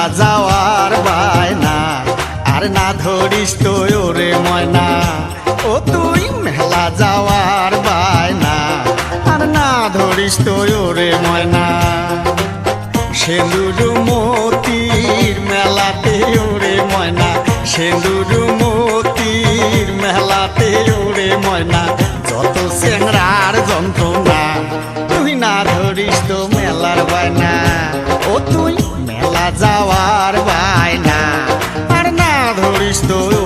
না যাওয়ার বায়না। আর না ধরিস তুই ওরে ময়না। ও তুই মেলা যাওয়ার বায়না। আর না ধরিস তুই ওরে ময়না। সেলুর মতির মেলাতে ওরে ময়না। সেলুর মতির মেলাতে ওরে ময়না। যত সেংরার যন্ত্রণা যাওয়ার বায়না আর না ধরিস তোর